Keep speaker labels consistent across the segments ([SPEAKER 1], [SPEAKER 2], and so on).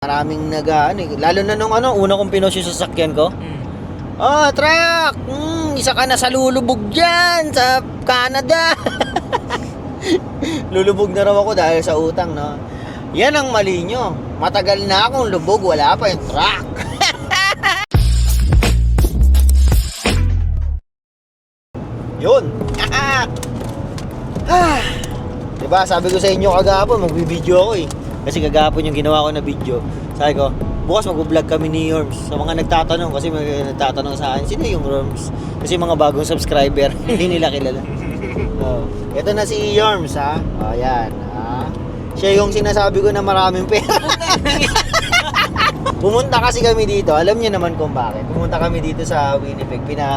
[SPEAKER 1] Maraming nag ano, eh, lalo na nung ano, una kong pinost yung sasakyan ko.
[SPEAKER 2] Mm.
[SPEAKER 1] Oh, truck! Mm, isa ka na sa lulubog dyan sa Canada. lulubog na raw ako dahil sa utang, no? Yan ang mali nyo. Matagal na akong lubog, wala pa yung truck. Yun. ah. Diba, sabi ko sa inyo kagapon, magbibideo ako eh. Kasi kagapon yung ginawa ko na video. Sabi ko, bukas mag-vlog kami ni Yorms. Sa mga nagtatanong, kasi may nagtatanong sa akin, sino yung Yorms? Kasi mga bagong subscriber, hindi nila kilala. So, ito na si Yorms ha. O, yan. Ha? Siya yung sinasabi ko na maraming pera. Pumunta kasi kami dito, alam niyo naman kung bakit. Pumunta kami dito sa Winnipeg, pina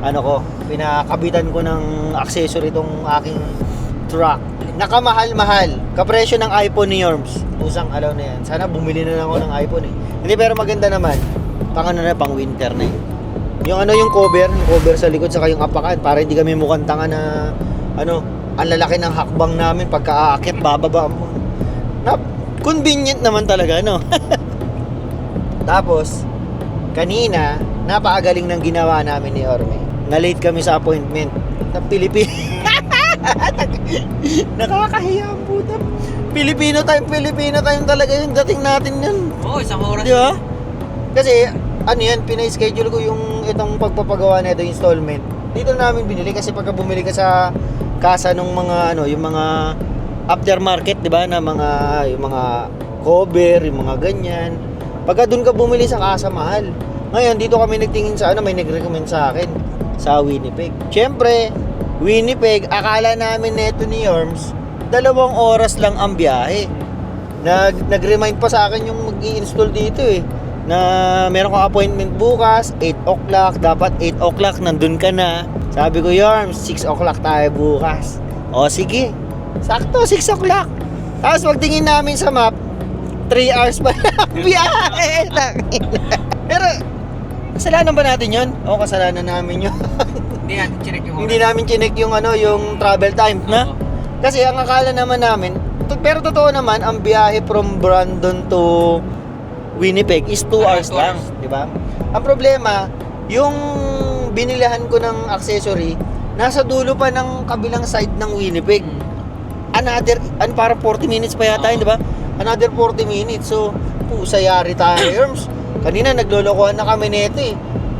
[SPEAKER 1] ano ko, pinakabitan ko ng accessory itong aking truck. Nakamahal-mahal. Kapresyo ng iPhone ni Yorms. Usang alaw na yan. Sana bumili na lang ako ng iPhone eh. Hindi pero maganda naman. Pang ano na, pang winter na eh. Yung ano yung cover, yung cover sa likod saka yung apakan para hindi kami mukhang tanga na ano, ang lalaki ng hakbang namin pagka aakit bababa mo. Na, convenient naman talaga, no? Tapos, kanina, napakagaling ng ginawa namin ni Orme. Na-late kami sa appointment. Sa Pilipino. Nakakahiya ang puta. Pilipino time, Pilipino time talaga yung dating natin yun.
[SPEAKER 2] Oo, isang oras.
[SPEAKER 1] Di ba? Kasi, ano yan, pina-schedule ko yung itong pagpapagawa na ito, installment. Dito namin binili kasi pagka bumili ka sa kasa ng mga ano, yung mga aftermarket, 'di ba, na mga yung mga cover, yung mga ganyan. Pagka doon ka bumili sa kasa mahal. Ngayon dito kami nagtingin sa ano, may nag-recommend sa akin sa Winnipeg. Siyempre, Winnipeg, akala namin neto ni Yorms, dalawang oras lang ang biyahe. Nag, nag-remind pa sa akin yung mag install dito eh na meron kang appointment bukas 8 o'clock dapat 8 o'clock nandun ka na. Sabi ko Yorms 6 o'clock tayo bukas. O sige. Sakto 6 o'clock. Tapos pagtingin namin sa map 3 hours pa lang biyahe. Pero kasalanan ba natin yun? oo kasalanan namin yun
[SPEAKER 2] Hindi natin chinek yung
[SPEAKER 1] hindi namin chinek yung ano yung travel time na
[SPEAKER 2] Oo.
[SPEAKER 1] kasi ang akala naman namin, to- pero totoo naman, ang biyahe from Brandon to Winnipeg is 2
[SPEAKER 2] Ah,
[SPEAKER 1] hours lang, di ba? Ang problema, yung binilihan ko ng accessory, nasa dulo pa ng kabilang side ng Winnipeg.
[SPEAKER 2] Mm.
[SPEAKER 1] Another, ano, parang 40 minutes pa yata di ba? Another 40 minutes. So, pusa yari tayo, Erms. Kanina, naglolokohan na kami nito eh.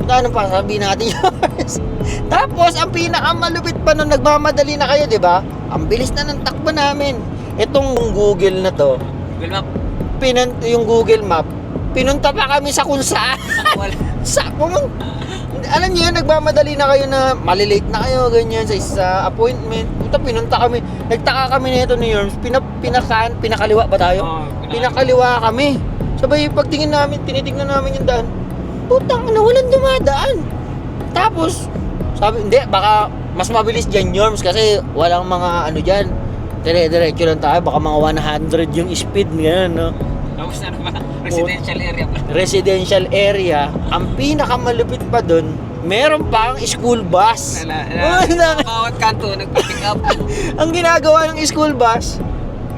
[SPEAKER 1] Ano pa, sabihin natin yours. Tapos, ang pinakamalupit pa nung nagmamadali na kayo, di ba? Ang bilis na ng takbo namin. Itong Google na to,
[SPEAKER 2] Google Map.
[SPEAKER 1] pinan yung Google Map, pinunta pa kami sa kung saan. Sa pumun alam niyo nagmamadali na kayo na malilate na kayo, ganyan, sa isa appointment. Puta, pinunta kami. Nagtaka kami nito ni Yorms. Pina, pinakan, pinakaliwa ba tayo?
[SPEAKER 2] Oo,
[SPEAKER 1] Pinakaliwa kami. Sabay, pagtingin namin, tinitingnan namin yung daan. Putang, na walang dumadaan. Tapos, sabi, hindi, baka mas mabilis dyan, Yorms, kasi walang mga ano dyan. Dire-diretso lang tayo, baka mga 100 yung speed, gano'n, no?
[SPEAKER 2] Tapos ano ba? Residential area pa.
[SPEAKER 1] residential area, ang pinakamalupit pa doon, meron pang school bus.
[SPEAKER 2] Nala, na,
[SPEAKER 1] na-
[SPEAKER 2] bawat kanto, nag-pick up.
[SPEAKER 1] ang ginagawa ng school bus,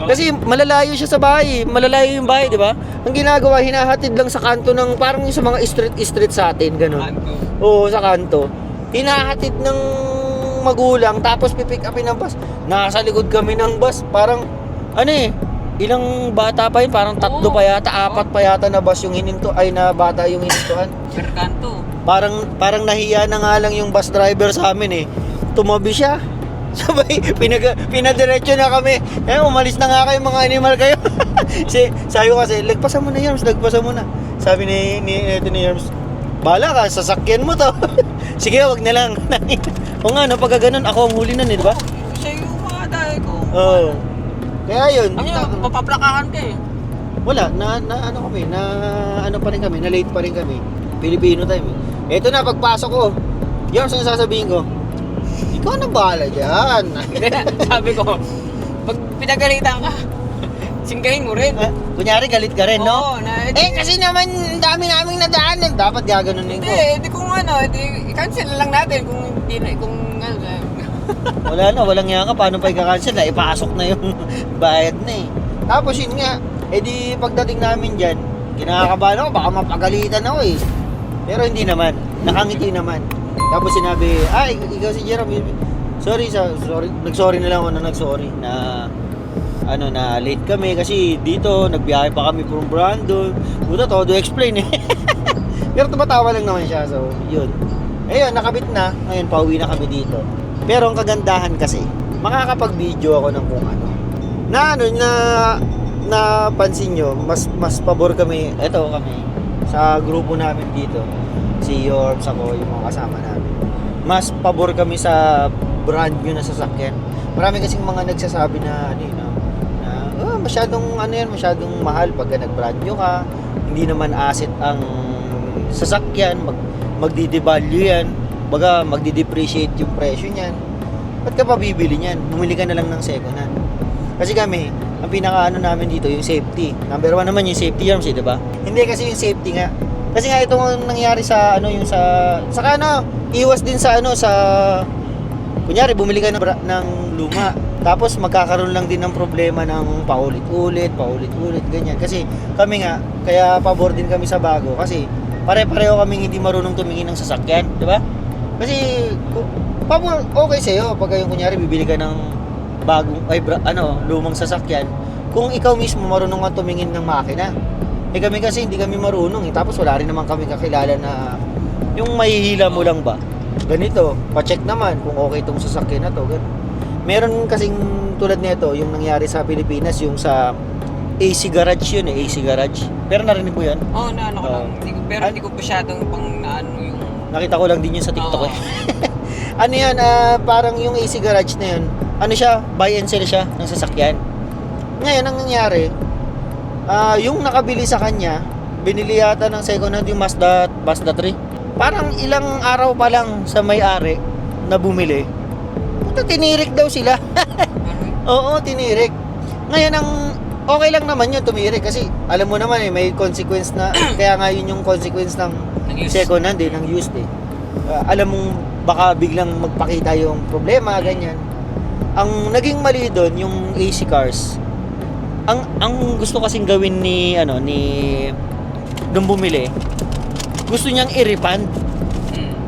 [SPEAKER 1] kasi malalayo siya sa bahay, malalayo yung bahay, di ba? Ang ginagawa, hinahatid lang sa kanto ng parang yung sa mga street-street sa atin, ganun. Oo, sa kanto. Hinahatid ng magulang, tapos pipick upin ng bus. Nasa likod kami ng bus, parang, ano eh, ilang bata pa yun, parang tatlo pa yata, apat pa yata na bus yung hininto, ay na bata yung hinintuan.
[SPEAKER 2] Per kanto.
[SPEAKER 1] Parang parang nahiya na nga lang yung bus driver sa amin eh. Tumabi siya. Sabay, pinag, pinadiretso na kami. Eh, umalis na nga kayo mga animal kayo. si, sabi ko kasi, lagpasan mo na Yorms, lagpasan mo na. Sabi ni, ni, ito ni Yorms, bala ka, sasakyan mo to. Sige, wag na lang. o nga, no, pagka ganun, ako ang huli nun eh, di ba?
[SPEAKER 2] Siya yung mga dahil ko.
[SPEAKER 1] Oo. Kaya yun,
[SPEAKER 2] Ano yun, papaplakahan ka eh.
[SPEAKER 1] wala, na, na ano kami, na ano pa rin kami, na late pa rin kami. Filipino time eh. Ito na, pagpasok ko, yun, saan sasabihin ko? Ikaw na bahala dyan.
[SPEAKER 2] Sabi ko, pag pinagalitan ka, singgahin mo rin.
[SPEAKER 1] Ah, Kunyari, galit ka rin, no?
[SPEAKER 2] Oo, na,
[SPEAKER 1] Eh, kasi naman, ang dami naming nadaanan. Dapat gaganunin
[SPEAKER 2] Hindi,
[SPEAKER 1] ko.
[SPEAKER 2] hindi kung ano, hindi, i-cancel na lang natin kung hindi na, kung ano,
[SPEAKER 1] Wala na, walang nga ka. Paano pa i-cancel na? Ipasok na yung bayad na eh. Tapos yun nga, Eh di pagdating namin dyan, kinakabahan ako, baka mapagalitan ako eh. Pero hindi naman, nakangiti naman. Tapos sinabi, ay, ikaw si Jerome, sorry, sa, sorry, nag-sorry na lang ako na nag-sorry na ano na late kami kasi dito nagbiyahe pa kami from Brandon. Buta todo explain eh. Pero tumatawa lang naman siya. So, yun. Ayun, nakabit na. Ngayon, pauwi na kami dito. Pero ang kagandahan kasi, makakapag-video ako ng kung ano. Na ano, na napansin nyo, mas mas pabor kami, eto kami, sa grupo namin dito. Si Yorms ako, yung mga kasama namin. Mas pabor kami sa brand new na sasakyan. Marami kasing mga nagsasabi na, ano yun, na "Ah, masyadong, ano yan, masyadong mahal pagka nag-brand new ka. Hindi naman asset ang sasakyan, mag, magdi-devalue yan. Baga, magdi-depreciate yung presyo niyan. Ba't ka pa bibili niyan? Bumili ka na lang ng second hand. Kasi kami, ang pinaka ano namin dito, yung safety. Number one naman yung safety arms eh, di ba? Hindi kasi yung safety nga. Kasi nga itong nangyari sa ano yung sa saka ano, iwas din sa ano sa kunyari bumili ka ng, ng luma tapos magkakaroon lang din ng problema ng paulit-ulit, paulit-ulit ganyan kasi kami nga kaya pabor din kami sa bago kasi pare-pareho kaming hindi marunong tumingin ng sasakyan, di ba? Kasi pabor okay sa iyo pag yung kunyari bibili ka ng bagong ay bra- ano, lumang sasakyan kung ikaw mismo marunong ka tumingin ng makina. Eh kami kasi hindi kami marunong eh. Tapos wala rin naman kami kakilala na yung mahihila mo lang ba? Ganito, pa-check naman kung okay itong sasakyan na to. Ganun. Meron kasing tulad nito, yung nangyari sa Pilipinas, yung sa AC Garage yun eh, AC Garage. Pero narinig mo yan?
[SPEAKER 2] Oo, oh, na ano ko lang. Hindi ko, pero hindi ko masyadong pang naano yung...
[SPEAKER 1] Nakita ko lang din yun sa TikTok
[SPEAKER 2] Oo.
[SPEAKER 1] eh. ano yan, ah, parang yung AC Garage na yun, ano siya, buy and sell siya ng sasakyan. Ngayon, ang nangyari, ah, yung nakabili sa kanya, binili yata ng second hand yung Mazda, Mazda 3. Parang ilang araw pa lang sa may-ari na bumili, puta tinirik daw sila. Oo, tinirik. Ngayon, ang okay lang naman yun, tumirik. Kasi, alam mo naman eh, may consequence na, kaya nga yun yung consequence ng
[SPEAKER 2] nag-use.
[SPEAKER 1] second hand eh, ng used eh. Ah, alam mong baka biglang magpakita yung problema, ganyan. Ang naging mali doon, yung AC cars, ang ang gusto kasing gawin ni ano ni nung bumili gusto niyang i-refund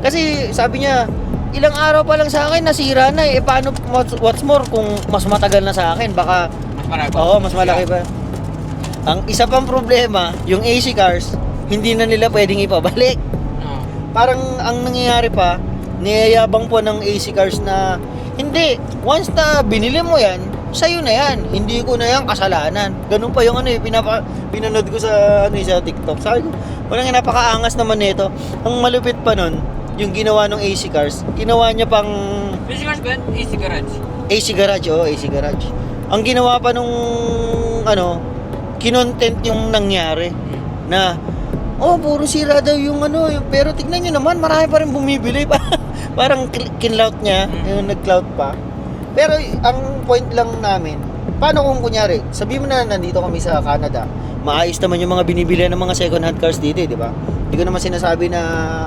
[SPEAKER 1] kasi sabi niya ilang araw pa lang sa akin nasira na eh, paano what's, what's more kung mas matagal na sa akin baka
[SPEAKER 2] Mas marami.
[SPEAKER 1] Oo, mas malaki pa. Ang isa pang problema, yung AC cars, hindi na nila pwedeng ipabalik.
[SPEAKER 2] Oo.
[SPEAKER 1] Parang ang nangyayari pa, niyayabang po ng AC cars na hindi, once na binili mo yan, sa'yo na yan. Hindi ko na yan kasalanan. Ganun pa yung ano eh, pinapa, pinanood ko sa, ano, eh, sa TikTok. Sabi ko, walang nga, napakaangas naman nito. Ang malupit pa nun, yung ginawa ng AC cars, ginawa niya pang
[SPEAKER 2] Easy cars ba? Easy garage.
[SPEAKER 1] AC Garage, oh, AC Garage. Ang ginawa pa nung ano, kinontent yung nangyari na oh, puro sira daw yung ano, yung, pero tignan nyo naman, marami pa rin bumibili pa. Parang kin- kinlout niya,
[SPEAKER 2] Mm.
[SPEAKER 1] yung nag-clout pa. Pero ang point lang namin, paano kung kunyari, sabi mo na nandito kami sa Canada, maayos naman yung mga binibili ng mga second hand cars dito, eh, di ba? Hindi ko naman sinasabi na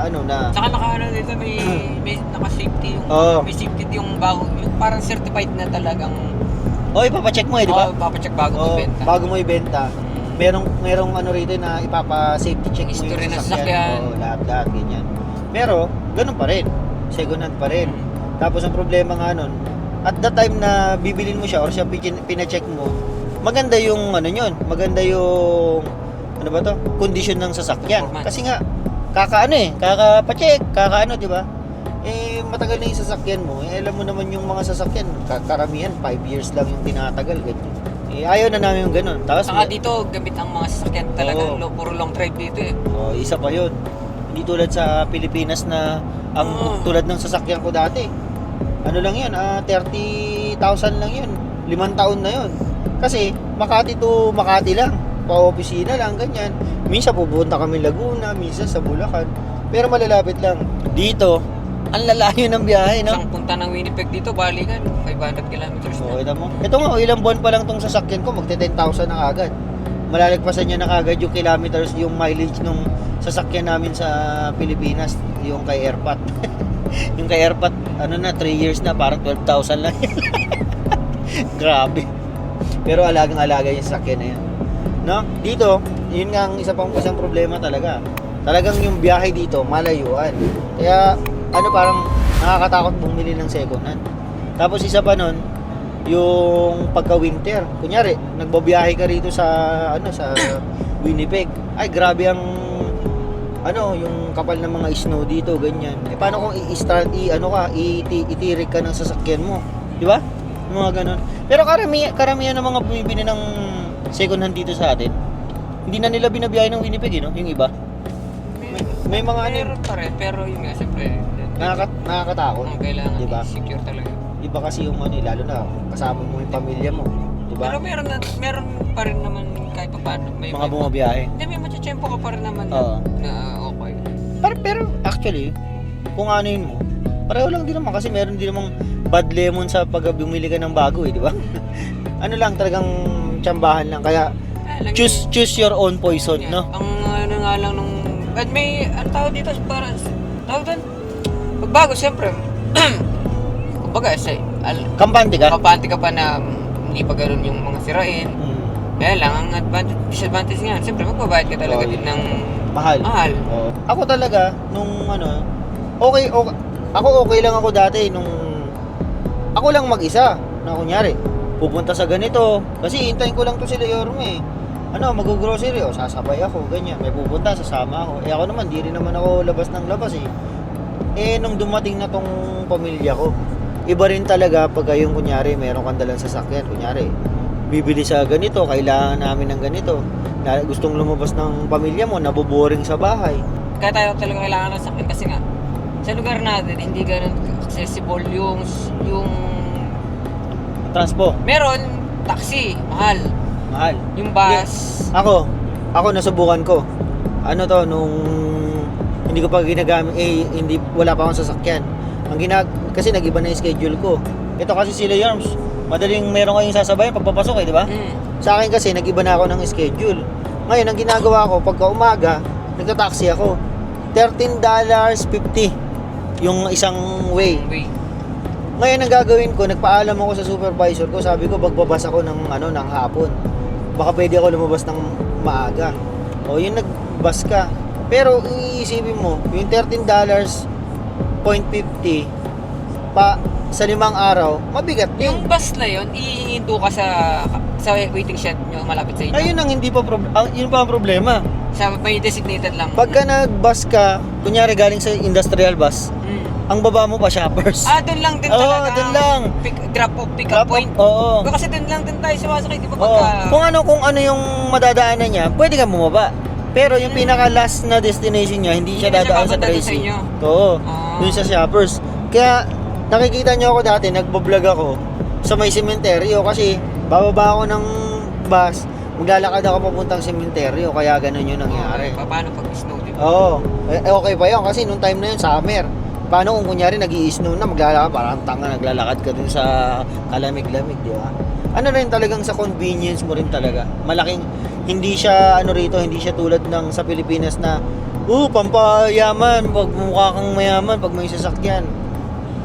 [SPEAKER 1] ano na
[SPEAKER 2] Saka naka ano dito may, may naka-safety yung
[SPEAKER 1] Oo.
[SPEAKER 2] may safety yung bago yung parang certified na talagang
[SPEAKER 1] Oh, ipapacheck mo eh, di ba?
[SPEAKER 2] Oo, papacheck bago
[SPEAKER 1] Oo,
[SPEAKER 2] magbenta.
[SPEAKER 1] bago mo ibenta. merong merong ano rito na ipapa safety check mo
[SPEAKER 2] History
[SPEAKER 1] yung
[SPEAKER 2] ng
[SPEAKER 1] sasakyan.
[SPEAKER 2] sasakyan.
[SPEAKER 1] Oo, lahat lahat ganyan. Pero ganun pa rin. Second hand pa rin. Tapos ang problema nga nun, at the time na bibilin mo siya or siya pin- pina-check mo, maganda yung ano yun, maganda yung ano ba to? Condition ng sasakyan. Kasi nga kakaano eh, kaka-check, kakaano, di ba? Eh matagal na yung sasakyan mo. Eh alam mo naman yung mga sasakyan, ka- karamihan 5 years lang yung tinatagal ganyan. Eh ayaw na namin yung ganun. Tapos
[SPEAKER 2] Saka dito gamit ang mga sasakyan talagang
[SPEAKER 1] Oo.
[SPEAKER 2] lo, puro long drive dito eh.
[SPEAKER 1] Oh, isa pa 'yun. Hindi tulad sa Pilipinas na ang
[SPEAKER 2] Oo.
[SPEAKER 1] tulad ng sasakyan ko dati. Ano lang 'yun, ah 30,000 lang 'yun. Limang taon na 'yun. Kasi Makati to Makati lang. Pa-opisina lang ganyan. Minsan pupunta kami Laguna, minsan sa Bulacan. Pero malalapit lang. Dito, ang lalayo ng biyahe, no?
[SPEAKER 2] Isang punta ng Winnipeg dito, balikan 500 kilometers na.
[SPEAKER 1] kita mo. Ito nga, oh, ilang buwan pa lang tong sasakyan ko, magte 10,000 na agad. Malalagpasan niya na agad yung kilometers, yung mileage nung sasakyan namin sa Pilipinas, yung kay Airpat. yung kay Airpat, ano na, 3 years na, parang 12,000 lang. Grabe. Pero alagang-alaga yung sasakyan na yan. No? Dito, yun nga ang isa pang isang problema talaga. Talagang yung biyahe dito, malayuan. Kaya, ano parang nakakatakot bumili ng second hand. Tapos isa pa nun, yung pagka-winter. Kunyari, nagbabiyahe ka rito sa, ano, sa Winnipeg. Ay, grabe ang, ano, yung kapal ng mga snow dito, ganyan. Eh, paano kung i-start, i, ano ka, itirik ka ng sasakyan mo? Di ba? Mga ganun. Pero karami, karamihan ng mga bumibili ng second hand dito sa atin, hindi na nila binabiyahe ng Winnipeg, eh, no? Yung iba. May, may mga ano,
[SPEAKER 2] Meron pa rin, pero yun nga, siyempre,
[SPEAKER 1] nakaka, nakakatakot.
[SPEAKER 2] ang kailangan
[SPEAKER 1] Di ba?
[SPEAKER 2] secure talaga.
[SPEAKER 1] Iba kasi yung ano, eh, lalo na kasama mo yung pamilya mo. Di ba?
[SPEAKER 2] Pero meron, na, meron pa rin naman kahit pa paano. May,
[SPEAKER 1] Mga
[SPEAKER 2] may-
[SPEAKER 1] bumabiyahe.
[SPEAKER 2] Hindi, may matchempo ka pa rin naman na,
[SPEAKER 1] Oo.
[SPEAKER 2] na okay.
[SPEAKER 1] Pero, pero actually, kung ano yun mo, pareho lang din naman kasi meron din namang bad lemon sa pag bumili ka ng bago eh, di ba? ano lang, talagang tsambahan lang. Kaya,
[SPEAKER 2] Ah, lang
[SPEAKER 1] choose choose your own poison,
[SPEAKER 2] yun.
[SPEAKER 1] no?
[SPEAKER 2] Ang ano nga lang nung... At may, ang tawag dito, para, tawag doon, pagbago, siyempre, kumbaga, sa, al,
[SPEAKER 1] Kampante ka?
[SPEAKER 2] kapante ka pa na mm, hindi pa ganun yung mga sirain.
[SPEAKER 1] Hmm,
[SPEAKER 2] Kaya lang, ang advantage, disadvantage nga, siyempre, magbabayad ka talaga
[SPEAKER 1] Oo.
[SPEAKER 2] din ng
[SPEAKER 1] mahal.
[SPEAKER 2] mahal.
[SPEAKER 1] Oo. Ako talaga, nung ano, okay, okay, ako okay lang ako dati nung, ako lang mag-isa, na kunyari, pupunta sa ganito, kasi hintayin ko lang to sila Yorme eh. Ano, mag-grocery, o sasabay ako, ganyan, may pupunta, sasama ako. Eh ako naman, di rin naman ako labas ng labas eh. Eh, nung dumating na tong pamilya ko, iba rin talaga pag yung kunyari, meron kang dalang sasakyan, kunyari, bibili sa ganito, kailangan namin ng ganito. Na, gustong lumabas ng pamilya mo, naboboring sa bahay.
[SPEAKER 2] Kaya tayo talaga kailangan ng sakyan kasi nga, sa lugar natin, hindi ganun accessible yung, yung,
[SPEAKER 1] Transpo,
[SPEAKER 2] meron, taxi, mahal.
[SPEAKER 1] mahal.
[SPEAKER 2] Yung bus,
[SPEAKER 1] Ako, ako nasubukan ko. Ano to, nung hindi ko pa ginagamit, eh, hindi, wala pa akong sasakyan. Ang ginag, kasi nag-iba na yung schedule ko. Ito kasi sila Yarms, madaling meron kayong sasabayan pagpapasok eh, di ba?
[SPEAKER 2] mm,
[SPEAKER 1] Sa akin kasi, nag-iba na ako ng schedule. Ngayon, ang ginagawa ko, pagka umaga, nagta-taxi ako. $13.50 yung isang way.
[SPEAKER 2] way.
[SPEAKER 1] Ngayon ang gagawin ko, nagpaalam ako sa supervisor ko, sabi ko magbabas ako ng ano ng hapon. Baka pwede ako lumabas ng maaga. O yun nagbas ka. Pero iisipin mo, yung $13.50 pa sa limang araw, mabigat
[SPEAKER 2] Yung
[SPEAKER 1] yun.
[SPEAKER 2] bus na yun, ihinto ka sa sa waiting shed nyo malapit sa inyo.
[SPEAKER 1] Ayun ang hindi pa prob- ang yun pa ang problema.
[SPEAKER 2] Sa may designated lang.
[SPEAKER 1] Pagka nagbus ka, kunyari galing sa industrial bus,
[SPEAKER 2] Mm.
[SPEAKER 1] ang baba mo pa shoppers.
[SPEAKER 2] Ah, doon lang din
[SPEAKER 1] Oo,
[SPEAKER 2] talaga.
[SPEAKER 1] doon lang.
[SPEAKER 2] Pick, drop off, pick
[SPEAKER 1] Drop
[SPEAKER 2] up point.
[SPEAKER 1] Oo.
[SPEAKER 2] Kasi doon lang din tayo sumasakay, di ba? Pagka...
[SPEAKER 1] Kung ano kung ano yung madadaanan niya, pwede ka bumaba. Pero yung pinaka last na destination niya, hindi siya
[SPEAKER 2] Hindi siya
[SPEAKER 1] dadaan sa
[SPEAKER 2] doon sa
[SPEAKER 1] Tracy.
[SPEAKER 2] inyo.
[SPEAKER 1] Oo.
[SPEAKER 2] Ah.
[SPEAKER 1] Dun sa shoppers. Kaya nakikita niyo ako dati, nagbo-vlog ako sa may sementeryo kasi bababa ako ng bus, maglalakad ako papuntang sementeryo, kaya ganun yung nangyari.
[SPEAKER 2] Pa- Paano pag snow, di ba?
[SPEAKER 1] Oo. Eh, eh, okay pa yun kasi nung time na yun, summer. Paano kung kunyari nag snow na, maglalakad, parang tanga, naglalakad ka dun sa kalamig-lamig, di ba? Ano rin talagang sa convenience mo rin talaga. Malaking, hindi siya, ano rito, hindi siya tulad ng sa Pilipinas na, uh, pampayaman, pag mukha kang mayaman, pag may sasakyan.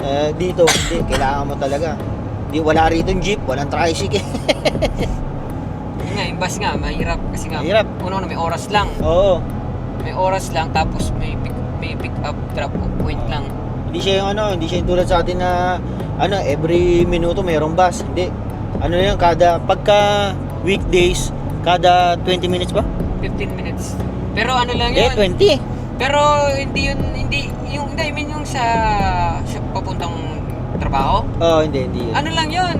[SPEAKER 1] Eh, dito, hindi, kailangan mo talaga. Di, wala rito jeep, walang tricycle.
[SPEAKER 2] Nga, yung bus nga, mahirap. Kasi nga,
[SPEAKER 1] Mahirap.
[SPEAKER 2] uno may oras lang.
[SPEAKER 1] Oo.
[SPEAKER 2] May oras lang, tapos may pick, may pick up, drop point lang.
[SPEAKER 1] Hindi siya yung ano, hindi siya yung tulad sa atin na ano, every minuto mayroong bus. Hindi. Ano yan, kada pagka weekdays, kada 20 minutes ba?
[SPEAKER 2] 15 minutes. Pero ano lang
[SPEAKER 1] Eh,
[SPEAKER 2] yun.
[SPEAKER 1] 20.
[SPEAKER 2] Pero hindi yun, hindi, hindi, I mean yung sa, sa papuntang trabaho.
[SPEAKER 1] Oh, hindi, hindi. Yun.
[SPEAKER 2] Ano lang yun?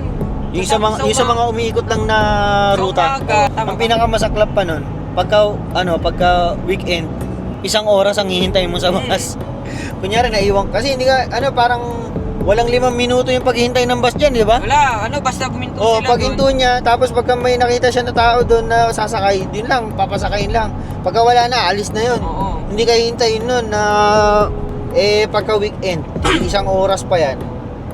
[SPEAKER 1] Yung sa mga yung sa mga umiikot lang na ruta.
[SPEAKER 2] umaga, tama
[SPEAKER 1] Ang
[SPEAKER 2] ka.
[SPEAKER 1] pinakamasaklap pa nun, pagka ano, pagka weekend, isang oras ang hihintayin mo sa
[SPEAKER 2] Hmm.
[SPEAKER 1] bus. Kunyari naiwan kasi hindi ka ano parang walang limang minuto yung paghihintay ng bus diyan, di ba?
[SPEAKER 2] Wala, ano, basta guminto
[SPEAKER 1] Oh,
[SPEAKER 2] sila
[SPEAKER 1] pag hinto niya, tapos pagka may nakita siya na tao doon na sasakay, din lang, papasakayin lang. Pagka wala na, alis na yun.
[SPEAKER 2] doon. Oo.
[SPEAKER 1] Hindi kayo hintayin nun na eh pagka weekend, isang oras pa yan.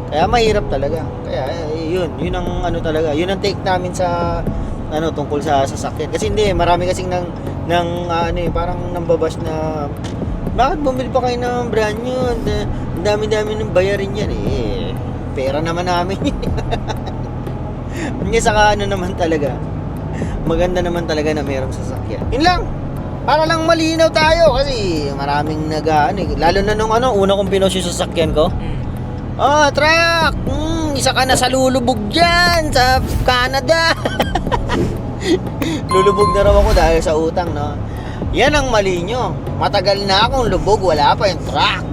[SPEAKER 1] Kaya mahirap talaga. Kaya eh, yun, yun ang ano talaga, yun ang take namin sa ano tungkol sa sasakyan. Kasi hindi, marami kasing nang nang ah, ano eh, parang nambabash na bakit bumili pa kayo ng brand new? Ang da- Ang dami-dami ng bayarin yan eh. Pera naman namin. Hindi saka ano naman talaga. maganda naman talaga na mayroong sasakyan. Yun lang. Para lang malinaw tayo kasi maraming nag ano, eh, lalo na nung ano, una kong pinost yung sasakyan ko.
[SPEAKER 2] Mm.
[SPEAKER 1] Ah, truck! Mm, isa ka na sa lulubog dyan sa Canada. lulubog na raw ako dahil sa utang, no? Yan ang mali nyo. Matagal na akong lubog, wala pa yung truck.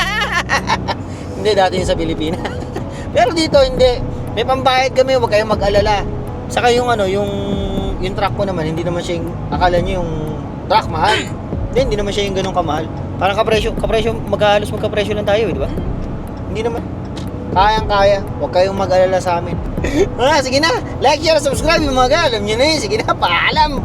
[SPEAKER 1] hindi, dati yung sa Pilipinas. Pero dito, hindi. May pambayad kami, huwag kayong mag-alala. Saka yung ano, yung yung truck ko naman, hindi naman siya yung, akala nyo yung truck mahal. Hindi, hindi naman siya yung ganun kamahal. Parang kapresyo, kapresyo, maghahalos magkapresyo lang tayo, eh, di ba? Hindi naman. Kayang-kaya. Huwag kayong mag-alala sa amin. ah, sige na. Like, share, subscribe yung mga ga. Alam nyo na yun. Sige na, paalam.